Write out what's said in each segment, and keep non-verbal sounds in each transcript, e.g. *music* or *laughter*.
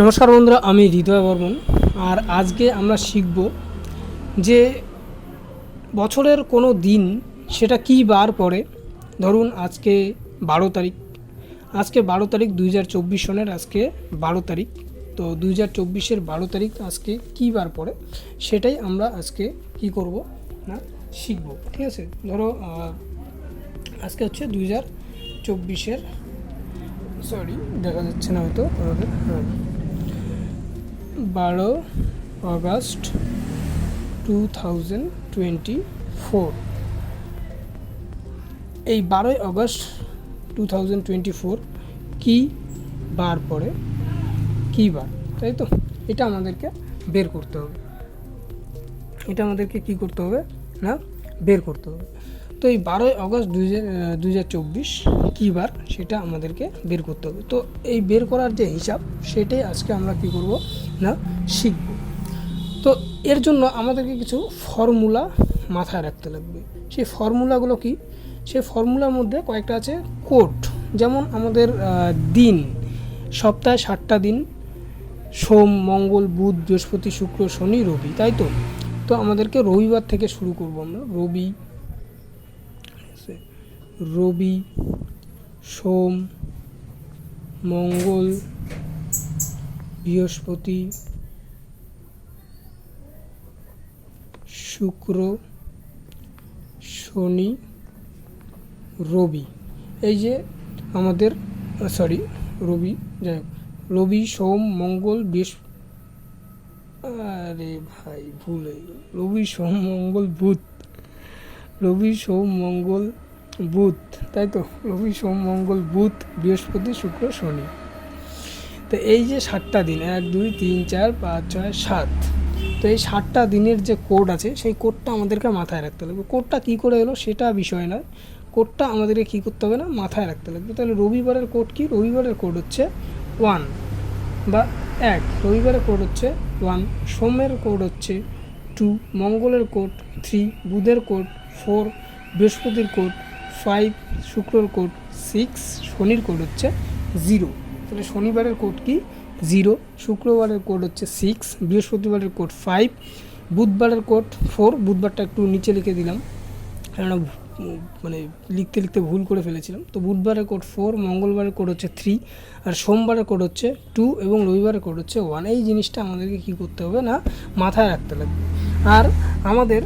নমস্কার বন্ধুরা, আমি হৃদয় বর্মন। আর আজকে আমরা শিখব যে বছরের কোনো দিন সেটা কী বার পড়ে। ধরুন আজকে বারো তারিখ। আজকে বারো তারিখ দুই হাজার চব্বিশ সনের আজকে বারো তারিখ। তো দুই হাজার চব্বিশের বারো তারিখ আজকে কী বার পড়ে সেটাই আমরা আজকে কি করব না, শিখব। ঠিক আছে? ধরো আজকে হচ্ছে দুই হাজার চব্বিশের, সরি, দেখা যাচ্ছে না হয়তো আমাদের হ্যাঁ। বারো August two thousand twenty four. এই বারোই August two thousand twenty four কী বার পরে কী বার? তাই তো? এটা আমাদেরকে বের করতে হবে। এটা আমাদেরকে কী করতে হবে? না, বের করতে হবে। তো এই বারোই আগস্ট দুই দুই হাজার চব্বিশ কী বার? সেটা আমাদেরকে বের করতে হবে। তো এই বের করার যে হিসাব, সেটাই আজকে আমরা কী করব? না, শিখব। তো এর জন্য আমাদেরকে কিছু ফর্মুলা মাথায় রাখতে লাগবে। সেই ফর্মুলাগুলো কি? সেই ফর্মুলার মধ্যে কয়েকটা আছে কোড। যেমন আমাদের দিন। সপ্তাহে ষাটটা দিন, সোম, মঙ্গল, বুধ, বৃহস্পতি, শুক্র, শনি, রবি, তাই তো? তো আমাদেরকে রবিবার থেকে শুরু করব আমরা। রবি রবি, সোম, মঙ্গল বৃহস্পতি, শুক্র, শনি, রবি। এই যে আমাদের সরি রবি, যাই হোক। রবি, সোম, মঙ্গল বৃহস্পতি আরে ভাই, ভুল হয়ে গেল। রবি, সোম, মঙ্গল, বুধ। রবি, সোম, মঙ্গল, বুধ। তাই তো? রবি, সোম, মঙ্গল, বুধ, বৃহস্পতি, শুক্র, শনি। তো এই যে সাতটা দিন, এক, দুই, তিন, চার, পাঁচ, ছয়, সাত, তো এই সাতটা দিনের যে কোড আছে, সেই কোডটা আমাদেরকে মাথায় রাখতে লাগবে কোডটা কী করে এলো সেটা বিষয় নয়। কোডটা আমাদেরকে কী করতে হবে না, মাথায় রাখতে লাগবে তাহলে রবিবারের কোড কি? রবিবারের কোড হচ্ছে ওয়ান বা এক। রবিবারের কোড হচ্ছে ওয়ান সোমের কোড হচ্ছে টু মঙ্গলের কোড থ্রি বুধের কোড ফোর বৃহস্পতির কোড ফাইভ শুক্রর কোড সিক্স শনির কোড হচ্ছে জিরো তাহলে শনিবারের কোড কি? জিরো, শুক্রবারের কোড হচ্ছে সিক্স, বৃহস্পতিবারের কোড ফাইভ, বুধবারের কোড ফোর, বুধবারটা একটু নিচে লিখে দিলাম। কেননা মানে লিখতে লিখতে ভুল করে ফেলেছিলাম। তো বুধবারের কোড ফোর, মঙ্গলবারের কোড হচ্ছে থ্রি, আর সোমবারের কোড হচ্ছে টু এবং রবিবারের কোড হচ্ছে ওয়ান। এই জিনিসটা আমাদেরকে কী করতে হবে না? মাথায় রাখতে লাগবে। আর আমাদের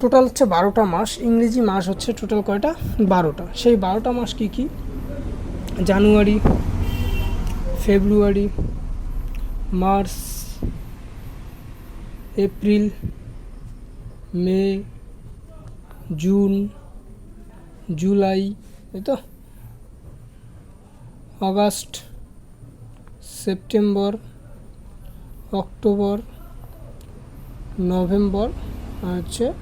টোটাল হচ্ছে বারোটা মাস, ইংরেজি মাস হচ্ছে টোটাল কয়টা? বারোটা। সেই বারোটা মাস কী কী? January, February, March, April, May, June, July, এই তো, আগস্ট, সেপ্টেম্বর, অক্টোবর, নভেম্বর, আর হচ্ছে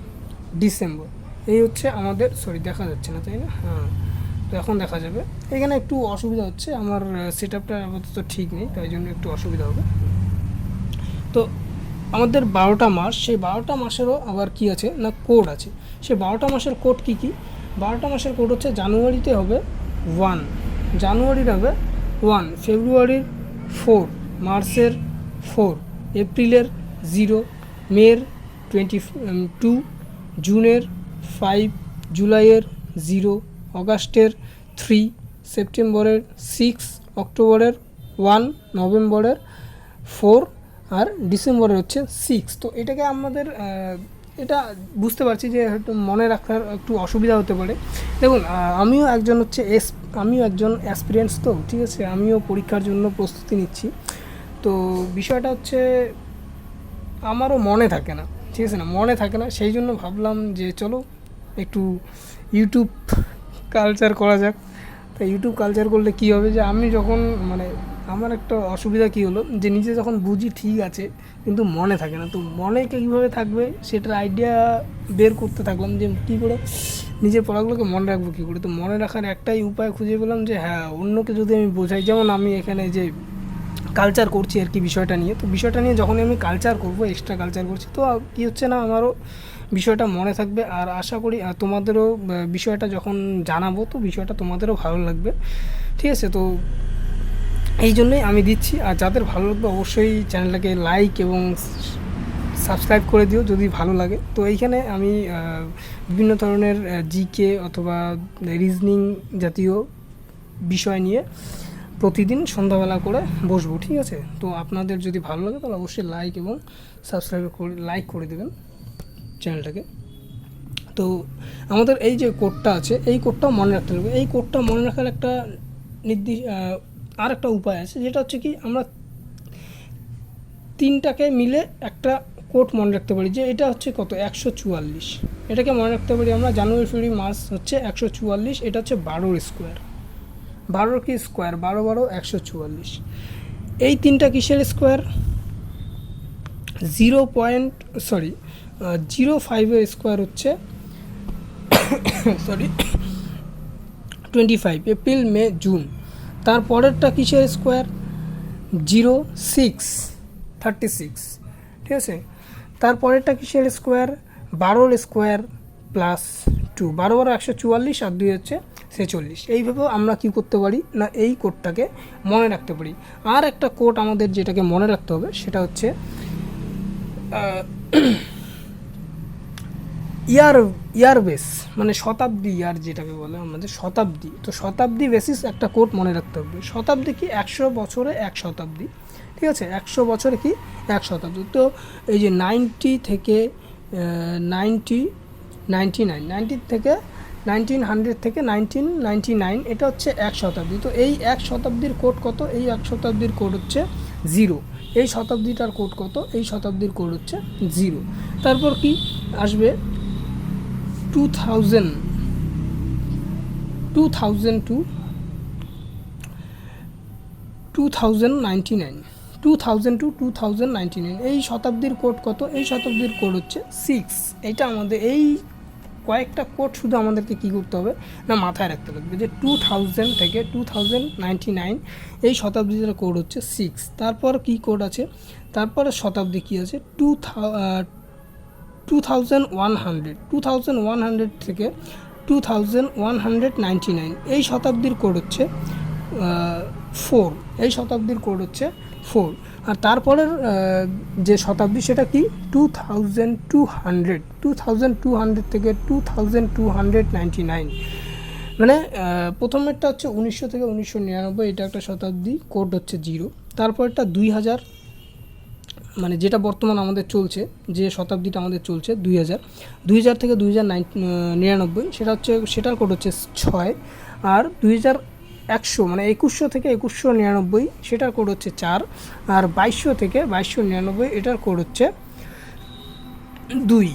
ডিসেম্বর। এই হচ্ছে আমাদের, সরি, দেখা যাচ্ছে না, তাই না? হ্যাঁ। তো এখন দেখা যাবে। এখানে একটু অসুবিধা হচ্ছে, আমার সেট আপটা আপাতত ঠিক নেই, তাই জন্য একটু অসুবিধা হবে। তো আমাদের বারোটা মাস, সেই বারোটা মাসেরও আবার কি আছে না কোড আছে? সেই বারোটা মাসের কোড কি কি? বারোটা মাসের কোড হচ্ছে জানুয়ারিতে হবে ওয়ান জানুয়ারির হবে ওয়ান ফেব্রুয়ারির ফোর মার্চের ফোর এপ্রিলের জিরো মের টোয়েন্টি টু জুনের ফাইভ জুলাইয়ের জিরো অগাস্টের থ্রি সেপ্টেম্বরের সিক্স অক্টোবরের ওয়ান নভেম্বরের ফোর আর ডিসেম্বরের হচ্ছে সিক্স তো এটাকে আমাদের এটা বুঝতে পারছি যে হয়তো মনে রাখার একটু অসুবিধা হতে পারে। দেখুন আমিও একজন হচ্ছে এস, আমিও একজন অ্যাসপিরিয়েন্স তো, ঠিক আছে? আমিও পরীক্ষার জন্য প্রস্তুতি নিচ্ছি। তো বিষয়টা হচ্ছে, আমারও মনে থাকে না, ঠিক আছে না? মনে থাকে না, সেই জন্য ভাবলাম যে চলো, একটু ইউটিউব কালচার করা যাক। তা ইউটিউব কালচার করলে কী হবে যে আমি যখন মানে আমার একটা অসুবিধা কী হলো যে নিজে যখন বুঝি ঠিক আছে, কিন্তু মনে থাকে না। তো মনে কীভাবে থাকবে সেটার আইডিয়া বের করতে থাকলাম যে কী করে নিজের পড়াগুলোকে মনে রাখব কী করে। তো মনে রাখার একটাই উপায় খুঁজে পেলাম যে হ্যাঁ অন্যকে যদি আমি বোঝাই, যেমন আমি এখানে যে কালচার করছি আর কি বিষয়টা নিয়ে। তো বিষয়টা নিয়ে যখনই আমি কালচার করব এক্সট্রা কালচার করছি, তো কী হচ্ছে না, আমারও বিষয়টা মনে থাকবে। আর আশা করি তোমাদেরও বিষয়টা যখন জানাব, তো বিষয়টা তোমাদেরও ভালো লাগবে। ঠিক আছে, তো এই জন্যই আমি দিচ্ছি। আর যাদের ভালো লাগবে, অবশ্যই চ্যানেলটাকে লাইক এবং সাবস্ক্রাইব করে দিও যদি ভালো লাগে। তো এইখানে আমি বিভিন্ন ধরনের জিকে অথবা রিজনিং জাতীয় বিষয় নিয়ে প্রতিদিন সন্ধ্যাবেলা করে বসবো, ঠিক আছে? তো আপনাদের যদি ভালো লাগে, তাহলে অবশ্যই লাইক এবং সাবস্ক্রাইব করে লাইক করে দেবেন। চ্যানেলটাকে তো আমাদের এই যে কোডটা আছে, এই কোডটাও মনে রাখতে হবে। এই কোডটা মনে রাখার একটা নির্দিষ্ট আর একটা উপায় আছে, যেটা হচ্ছে কি আমরা তিনটাকে মিলে একটা কোড মনে রাখতে পারি, যে এটা হচ্ছে কত? একশো চুয়াল্লিশ। এটাকে মনে রাখতে পারি আমরা জানুয়ারি, ফেব্রুয়ারি, মার্চ হচ্ছে একশো চুয়াল্লিশ, এটা হচ্ছে বারোর স্কোয়ার বারোর কি স্কোয়ার বারো বারো, একশো চুয়াল্লিশ। এই তিনটা কিসের square zero point sorry zero ফাইভের স্কোয়ার হচ্ছে sorry twenty five April, May, June. তারপরেরটা কিসের square? Zero six, thirty six. ঠিক আছে? তারপরেরটা কিসের স্কোয়ার? বারোর স্কোয়ার প্লাস টু। বারো বারো একশো চুয়াল্লিশ আর দুই হচ্ছে ছেচল্লিশ। এইভাবেও আমরা কি করতে পারি? না, এই কোডটাকে মনে রাখতে পারি। আর একটা কোড আমাদের যেটাকে মনে রাখতে হবে, সেটা হচ্ছে ইয়ার ইয়ার বেস মানে শতাব্দী ইয়ার যেটাকে বলে আমাদের, শতাব্দী। তো শতাব্দী বেসিস একটা কোড মনে রাখতে হবে। শতাব্দী কি একশো বছরে এক শতাব্দী? ঠিক আছে? একশো বছরে কি এক শতাব্দী? তো এই যে নাইনটি থেকে নাইনটি নাইনটি নাইন, নাইনটি থেকে নাইনটিন হান্ড্রেড থেকে নাইনটিন নাইনটি নাইন, এটা হচ্ছে এক শতাব্দী। তো এই এক শতাব্দীর কোড কত? এই এক শতাব্দীর কোড হচ্ছে জিরো এই শতাব্দীটার কোড কত? এই শতাব্দীর কোড হচ্ছে জিরো তারপর কি আসবে? Two thousand two thousand two two thousand ninety nine two thousand two two thousand ninety nine এই শতাব্দীর কোড কত? এই শতাব্দীর কোড হচ্ছে সিক্স এটা আমাদের এই কয়েকটা কোড শুধু আমাদেরকে কী করতে হবে? না, মাথায় রাখতে লাগবে যে টু থাউজেন্ড থেকে টু থাউজেন্ড নাইনটি নাইন এই শতাব্দীর কোড হচ্ছে সিক্স তারপর কী কোড আছে? তারপরে শতাব্দী কী আছে? Two two thousand one hundred two thousand one hundred থেকে two thousand one hundred ninety nine এই শতাব্দীর কোড হচ্ছে ফোর এই শতাব্দীর কোড হচ্ছে ফোর আর তারপরের যে শতাব্দী সেটা কি? Two thousand two hundred two thousand two hundred থেকে two thousand two hundred ninety nine মানে প্রথমেরটা হচ্ছে উনিশশো থেকে উনিশশো নিরানব্বই, এটা একটা শতাব্দী কোড হচ্ছে জিরো তারপরটা দুই হাজার মানে যেটা বর্তমান আমাদের চলছে, যে শতাব্দীটা আমাদের চলছে, দুই হাজার দুই হাজার থেকে দুই হাজার নিরানব্বই, সেটা হচ্ছে, সেটার কোড হচ্ছে ছয়, আর দুই হাজার একশো মানে একুশশো থেকে একুশশো নিরানব্বই, সেটার কোড হচ্ছে চার, আর বাইশশো থেকে বাইশশো নিরানব্বই, এটার কোড হচ্ছে দুই।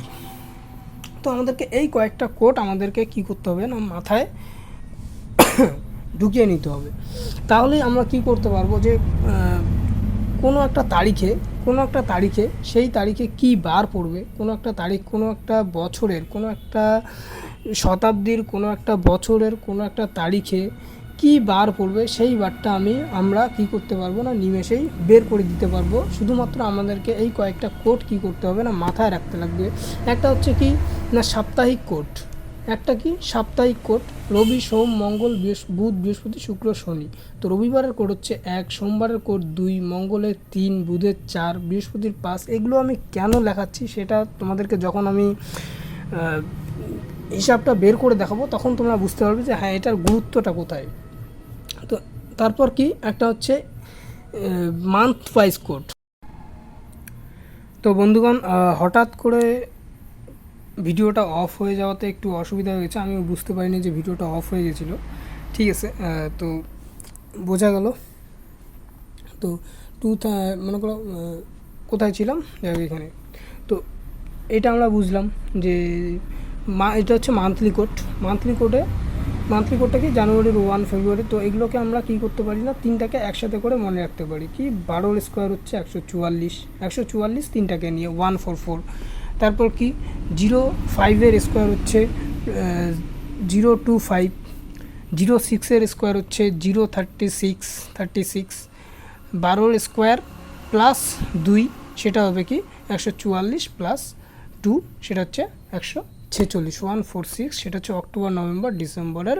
তো আমাদেরকে এই কয়েকটা কোড আমাদেরকে কি করতে হবে না, মাথায় *coughs* ঢুকিয়ে নিতে হবে। তাহলে আমরা কি করতে পারব যে কোনো একটা তারিখে, কোনো একটা তারিখে সেই তারিখে কি বার পড়বে, কোনো একটা তারিখ, কোনো একটা বছরের, কোনো একটা শতাব্দীর, কোনো একটা বছরের, কোনো একটা তারিখে কি বার পড়বে সেই বারটা আমি, আমরা কি করতে পারব না, নিমেষেই বের করে দিতে পারব। শুধুমাত্র আমাদেরকে এই কয়েকটা কোড কি করতে হবে না, মাথায় রাখতে লাগবে। একটা হচ্ছে কি, না সাপ্তাহিক কোড। একটা কি? সাপ্তাহিক কোড। রবি, সোম, মঙ্গল বুধ, বৃহস্পতি, শুক্র, শনি। তো রবিবারের কোড হচ্ছে এক, সোমবারের কোড দুই, মঙ্গলের তিন, বুধের চার, বৃহস্পতির পাঁচ। এগুলো আমি কেন লেখাচ্ছি সেটা তোমাদেরকে যখন আমি হিসাবটা বের করে দেখাবো, তখন তোমরা বুঝতে পারবে যে হ্যাঁ এটার গুরুত্বটা কোথায়। তো তারপর কি? একটা হচ্ছে মান্থ ওয়াইজ কোড। তো বন্ধুগণ হঠাৎ করে ভিডিওটা অফ হয়ে যাওয়াতে একটু অসুবিধা হয়েছে আমি বুঝতে পারিনি যে ভিডিওটা অফ হয়ে গেছিল। ঠিক আছে তো বোঝা গেল। তো টু মনে করো কোথায় ছিলাম? এখানে। তো এটা আমরা বুঝলাম যে মা, এটা হচ্ছে মান্থলি কোড মান্থলি কোডে মান্থলি কোডটা কি? জানুয়ারির ওয়ান ফেব্রুয়ারি তো এগুলোকে আমরা কি করতে পারি না? তিনটাকে একসাথে করে মনে রাখতে পারি। কি? বারোর স্কোয়ার হচ্ছে একশো চুয়াল্লিশ। একশো চুয়াল্লিশ তিনটাকে নিয়ে ওয়ান ফোর ফোর তারপর কি? জিরো ফাইভের স্কোয়ার হচ্ছে জিরো টু ফাইভ, জিরো সিক্সের স্কোয়ার হচ্ছে zero thirty six thirty six. বারোর স্কোয়ার প্লাস দুই, সেটা হবে কি? একশো চুয়াল্লিশ প্লাস টু, সেটা হচ্ছে একশো ছেচল্লিশ। ওয়ান ফোর সিক্স, সেটা হচ্ছে অক্টোবর, নভেম্বর, ডিসেম্বরের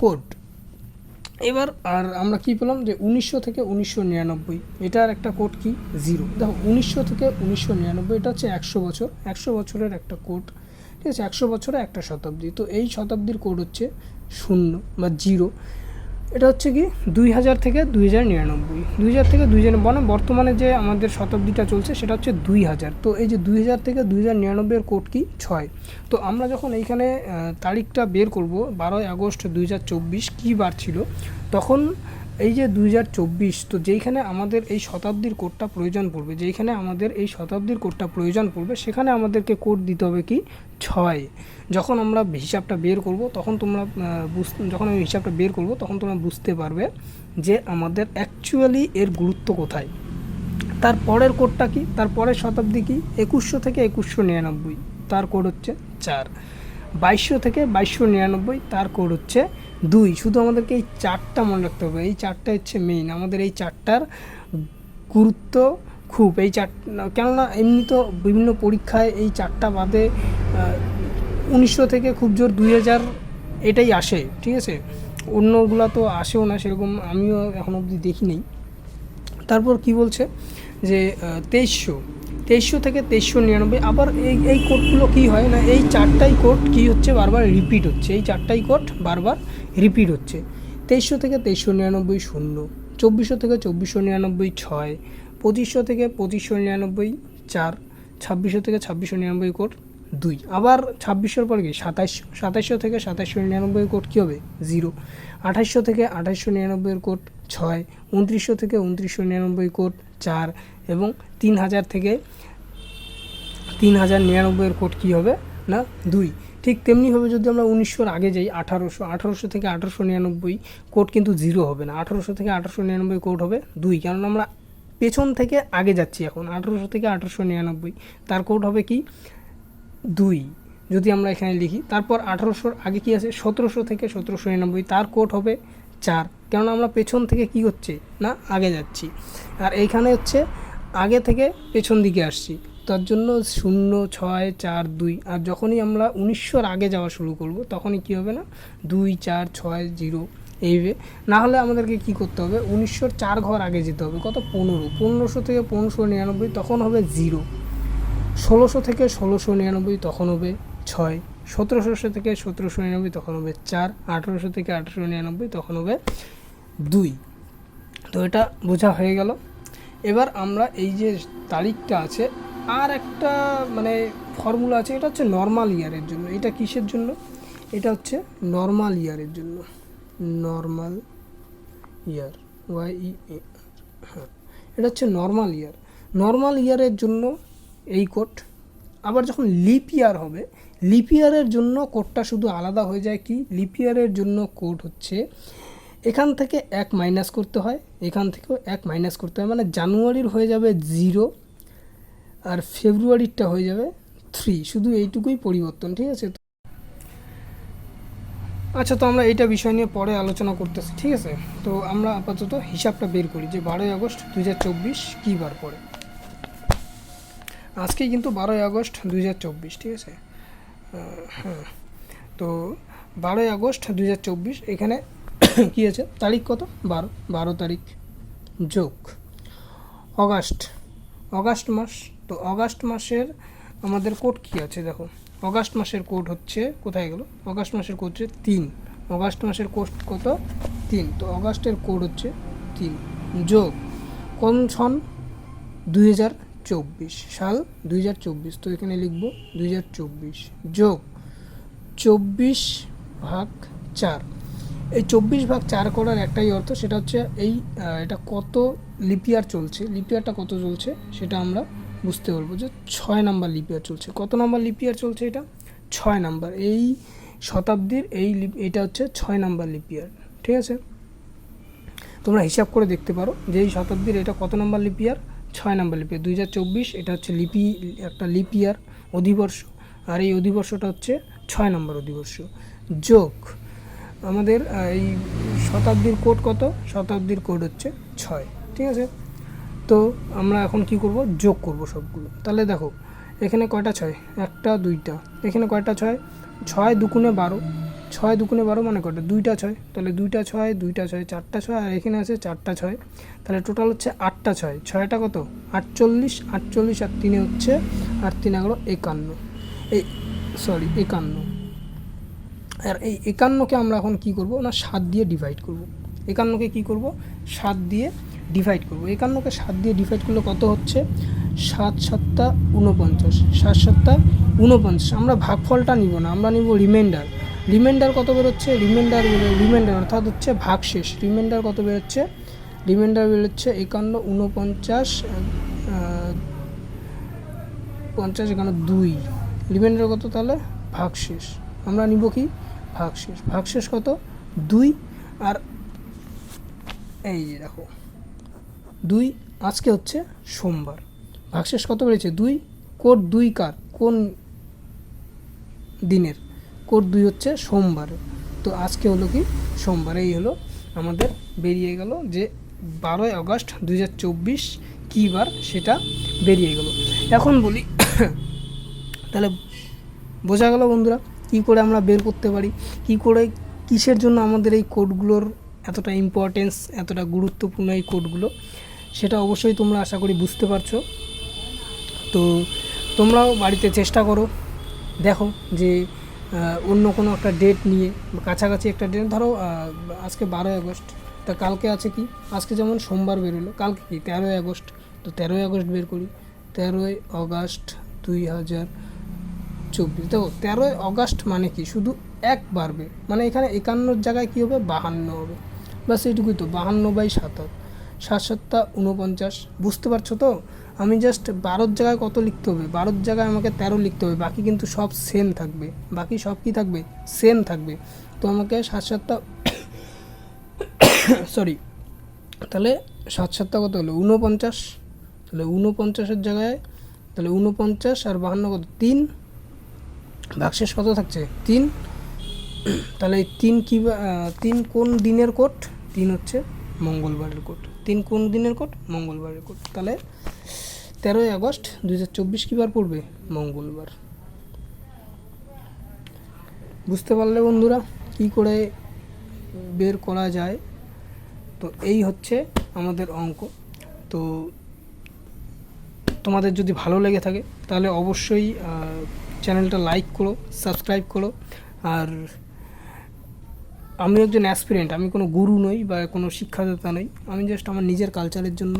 কোড এবার আর আমরা কি পেলাম যে উনিশশো থেকে উনিশশো নিরানব্বই, এটার একটা কোড কি? জিরো। দেখো, উনিশশো থেকে উনিশশো নিরানব্বই, এটা হচ্ছে একশো বছর। একশো বছরের একটা কোড, ঠিক আছে? একশো বছরে একটা শতাব্দী। তো এই শতাব্দীর কোড হচ্ছে শূন্য বা জিরো। এটা হচ্ছে কি দুই হাজার থেকে দুই হাজার নিরানব্বই। দুই হাজার থেকে দুই হাজার মানে বর্তমানে যে আমাদের শতাব্দীটা চলছে সেটা হচ্ছে দুই হাজার। তো এই যে দুই হাজার থেকে দুই হাজার নিরানব্বইয়ের কোড কি? ছয়। তো আমরা যখন এইখানে তারিখটা বের করব, বারোই আগস্ট দুই হাজার চব্বিশ কী বার ছিল, তখন এই যে দুই হাজার চব্বিশ, তো যেইখানে আমাদের এই শতাব্দীর কোডটা প্রয়োজন পড়বে, যেইখানে আমাদের এই শতাব্দীর কোডটা প্রয়োজন পড়বে, সেখানে আমাদেরকে কোড দিতে হবে কি? ছয়। যখন আমরা হিসাবটা বের করব, তখন তোমরা যখন আমি হিসাবটা বের করব, তখন তোমরা বুঝতে পারবে যে আমাদের অ্যাকচুয়ালি এর গুরুত্ব কোথায়। তার পরের কোডটা কি? তার পরের শতাব্দী কি? একুশশো থেকে একুশশো নিরানব্বই, তার কোড হচ্ছে চার। বাইশশো থেকে বাইশশো নিরানব্বই, তার কোড হচ্ছে দুই, শুধু আমাদেরকে এই চারটা মনে রাখতে হবে। এই চারটা হচ্ছে মেইন আমাদের এই চারটার গুরুত্ব খুব। এই চার, কেননা এমনি তো বিভিন্ন পরীক্ষায় এই চারটা বাদে উনিশশো থেকে খুব জোর দুই হাজার এটাই আসে, ঠিক আছে? অন্যগুলো তো আসেও না সেরকম, আমিও এখন অবধি দেখি নেই। তারপর কি বলছে? যে তেইশশো। তেইশশো থেকে তেইশশো নিরানব্বই। আবার এই এই কোডগুলো কী হয় না, এই চারটাই কোড কী হচ্ছে? বারবার রিপিট হচ্ছে। এই চারটাই কোড বারবার রিপিট হচ্ছে। তেইশশো থেকে তেইশশো নিরানব্বই শূন্য, চব্বিশশো থেকে চব্বিশশো নিরানব্বই ছয়, পঁচিশশো থেকে পঁচিশশো নিরানব্বই চার, ছাব্বিশশো থেকে ছাব্বিশশো নিরানব্বই কোড দুই। আবার ছাব্বিশশোর পর কি? সাতাশশো সাতাশশো থেকে সাতাশশো নিরানব্বই কোড কী হবে? জিরো। আঠাশশো থেকে আঠাশশো নিরানব্বইয়ের কোড ছয়, উনত্রিশশো থেকে উনত্রিশশো নিরানব্বই কোড চার এবং তিন হাজার থেকে তিন হাজার নিরানব্বইয়ের কোড কী হবে? না, দুই। ঠিক তেমনিভাবে যদি আমরা উনিশশোর আগে যাই, আঠারোশো আঠারোশো থেকে আঠারোশো নিরানব্বই কোড কিন্তু জিরো হবে না। আঠারোশো থেকে আঠারোশো নিরানব্বই কোড হবে দুই কারণ আমরা পেছন থেকে আগে যাচ্ছি এখন। আঠারোশো থেকে আঠারোশো নিরানব্বই, তার কোড হবে কি? দুই, যদি আমরা এখানে লিখি। তারপর আঠারোশোর আগে কি আছে? সতেরোশো থেকে সতেরোশো নিরানব্বই, তার কোড হবে চার, কেননা আমরা পেছন থেকে কি হচ্ছে? না, আগে যাচ্ছি। আর এইখানে হচ্ছে আগে থেকে পেছন দিকে আসছি। তার জন্য শূন্য ছয় চার দুই। আর যখনই আমরা উনিশশোর আগে যাওয়া শুরু করব, তখনই কি হবে না? দুই, চার, ছয়, জিরো, এইভাবে। না হলে আমাদেরকে কি করতে হবে? উনিশশোর চার ঘর আগে যেতে হবে। কত? পনেরো। পনেরোশো থেকে পনেরোশো নিরানব্বই তখন হবে জিরো। ষোলোশো থেকে ষোলোশো নিরানব্বই তখন হবে ছয়। সতেরোশো থেকে সতেরোশো নিরানব্বই তখন হবে চার। আঠেরোশো থেকে আঠেরোশো নিরানব্বই তখন হবে দুই। তো এটা বোঝা হয়ে গেল। এবার আমরা এই যে তারিখটা আছে আর একটা মানে ফর্মুলা আছে, এটা হচ্ছে নর্মাল ইয়ারের জন্য। এটা কিসের জন্য? এটা হচ্ছে নর্মাল ইয়ারের জন্য। নর্মাল ইয়ার ওয়াই ই হ্যাঁ। এটা হচ্ছে নর্মাল ইয়ার নর্মাল ইয়ারের জন্য এই কোড আবার যখন লিপ ইয়ার হবে লিপ ইয়ারের জন্য কোডটা শুধু আলাদা হয়ে যায় কি? লিপ ইয়ারের জন্য কোড হচ্ছে, এখান থেকে এক মাইনাস করতে হয়, এখান থেকেও এক মাইনাস করতে হয় মানে জানুয়ারির হয়ে যাবে জিরো আর ফেব্রুয়ারিরটা হয়ে যাবে থ্রি শুধু এইটুকুই পরিবর্তন, ঠিক আছে? আচ্ছা তো আমরা এইটা বিষয় নিয়ে পরে আলোচনা করতেছি, ঠিক আছে? তো আমরা আপাতত হিসাবটা বের করি যে বারোই আগস্ট দু হাজার চব্বিশ কী বার পড়ে। আজকে কিন্তু বারোই আগস্ট দু হাজার চব্বিশ, ঠিক আছে? হ্যাঁ। তো বারোই আগস্ট দু হাজার চব্বিশ, এখানে *coughs* কী আছে? তারিখ কত? বারো। বারো তারিখ যোগ। অগাস্ট। অগাস্ট মাস তো অগাস্ট মাসের আমাদের কোড কী আছে দেখো? অগাস্ট মাসের কোড হচ্ছে, কোথায় গেল? অগাস্ট মাসের কোড হচ্ছে তিন। অগাস্ট মাসের কোড কত? তিন। তো অগাস্টের কোড হচ্ছে তিন। যোগ কোন সন? দুই হাজার চব্বিশ। সাল দুই হাজার চব্বিশ। তো এখানে লিখব দুই হাজার চব্বিশ। যোগ চব্বিশ ভাগ চার। এই চব্বিশ ভাগ চার করার একটাই অর্থ সেটা হচ্ছে এই এটা কত লিপিয়ার চলছে? লিপিয়ারটা কত চলছে? সেটা আমরা বুঝতে পারব যে ছয় নাম্বার লিপিয়ার চলছে। কত নাম্বার লিপিয়ার চলছে এটা? ছয় নাম্বার। এই শতাব্দীর এই এটা হচ্ছে ছয় নাম্বার লিপিয়ার ঠিক আছে? তোমরা হিসাব করে দেখতে পারো যে এই শতাব্দীর এটা কত নম্বর লিপিয়ার ছয় নম্বর লিপিয়ার দুই হাজার চব্বিশ এটা হচ্ছে লিপি, একটা লিপিয়ার অধিবর্ষ। আর এই অধিবর্ষটা হচ্ছে ছয় নম্বর অধিবর্ষ। যোগ, আমাদের এই শতাব্দীর কোড কত? শতাব্দীর কোড হচ্ছে ছয়, ঠিক আছে? তো আমরা এখন কি করব? যোগ করব সবগুলো। তাহলে দেখো, এখানে কয়টা ছয়? একটা, দুইটা। এখানে কয়টা ছয়? ছয় দুগুণে বারো। ছয় দুগুণে বারো মানে কটা দুইটা ছয়। তাহলে দুইটা ছয় দুইটা ছয়, চারটা ছয়, আর এখানে আছে চারটা ছয়। তাহলে টোটাল হচ্ছে আটটা ছয়। ছয়টা কত? আটচল্লিশ আটচল্লিশ আর তিনে হচ্ছে, আর তিন এগারো, একান্ন। এই সরি একান্ন। আর এই একান্নকে আমরা এখন কি করব? না, সাত দিয়ে ডিভাইড করব। একান্নকে কি করব? সাত দিয়ে ডিভাইড করব। একান্নকে সাত দিয়ে ডিভাইড করলে কত হচ্ছে? সাত সাতটা উনপঞ্চাশ সাত সাতটা উনপঞ্চাশ আমরা ভাগফলটা নিব না আমরা নিব রিমাইন্ডার রিমাইন্ডার কত বেরোচ্ছে? রিমাইন্ডার রিমাইন্ডার অর্থাৎ হচ্ছে ভাগশেষ। রিমাইন্ডার কত বেরোচ্ছে? রিমাইন্ডার বেরোচ্ছে একান্ন উনপঞ্চাশ আহ, পঞ্চাশ এখানে দুই। রিমাইন্ডার কত তাহলে? ভাগশেষ। আমরা নিব কি? ভাগশেষ। ভাগশেষ কত? দুই। আর এই যে দেখো দুই, আজকে হচ্ছে সোমবার। ভাগশেষ কত বেড়েছে? দুই, কোড দুই কার? কোন দিনের? কোড দুই হচ্ছে সোমবার। তো আজকে হলো কি সোমবার? এই হলো আমাদের বেরিয়ে গেল যে বারোই আগস্ট দু হাজার চব্বিশ কী বার সেটা বেরিয়ে গেল। এখন বলি, তাহলে বোঝা গেল বন্ধুরা, কী করে আমরা বের করতে পারি? কী করে, কিসের জন্য আমাদের এই কোডগুলোর এতটা ইম্পর্টেন্স এতটা গুরুত্বপূর্ণ এই কোডগুলো? সেটা অবশ্যই তোমরা আশা করি বুঝতে পারছ। তো তোমরাও বাড়িতে চেষ্টা করো। দেখো যে অন্য কোনো একটা ডেট নিয়ে কাছাকাছি একটা ডেট ধরো আজকে বারোই আগস্ট, তা কালকে আছে কি? আজকে যেমন সোমবার বেরোলো, কালকে কি? তেরোই আগস্ট, তো তেরোই আগস্ট বের করি। তেরোই আগস্ট দুই হাজার চব্বিশ। দেখো, তেরোই আগস্ট মানে কি? শুধু এক বাড়বে মানে এখানে একান্নর জায়গায় কী হবে? বাহান্ন হবে। বাস এইটুকুই তো, বাহান্ন বাই সাতাশ সাত সাতটা উনপঞ্চাশ বুঝতে পারছ তো? আমি জাস্ট বারোর জায়গায় কত লিখতে হবে? বারোর জায়গায় আমাকে তেরো লিখতে হবে। বাকি কিন্তু সব সেম থাকবে। বাকি সব কি থাকবে? সেম থাকবে। তো আমাকে সাত সাতটা সরি তাহলে সাত সাতটা কত হলো? উনপঞ্চাশ তাহলে উনপঞ্চাশের জায়গায়, তাহলে উনপঞ্চাশ আর বাহান্ন কত? তিন। ভাগশেষ কত থাকছে? তিন। তাহলে তিন কী তিন কোন দিনের কোট? তিন হচ্ছে মঙ্গলবারের কোট। তিন কোন দিনের কোট মঙ্গলবারের কোট তাহলে তেরোই আগস্ট দু হাজার চব্বিশ বার পড়বে? মঙ্গলবার। বুঝতে পারলে বন্ধুরা, কী করে বের করা যায়? তো এই হচ্ছে আমাদের অঙ্ক। তো তোমাদের যদি ভালো লেগে থাকে, তাহলে অবশ্যই চ্যানেলটা লাইক করো, সাবস্ক্রাইব করো, আর আমি একজন অ্যাসপিরেন্ট আমি কোনো গুরু নই বা কোনো শিক্ষাদাতা নই। আমি জাস্ট আমার নিজের কালচারের জন্য